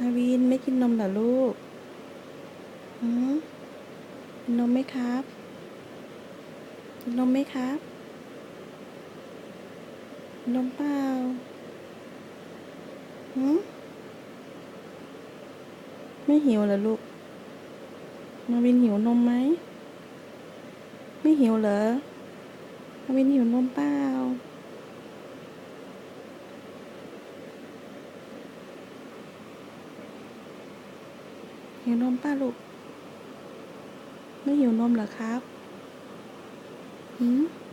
นาวินไม่กินนมเหรอลูกหืมกินนมไหมครับ กินนมไหมครับนนมเปล่าหืมไม่หิวเหรอลูก มาวินหิวนมไหม ไม่หิวเหรอมาวินหิวนมเปล่า หิวนมป้าลูก ไม่หิวนมเหรอครับ หืม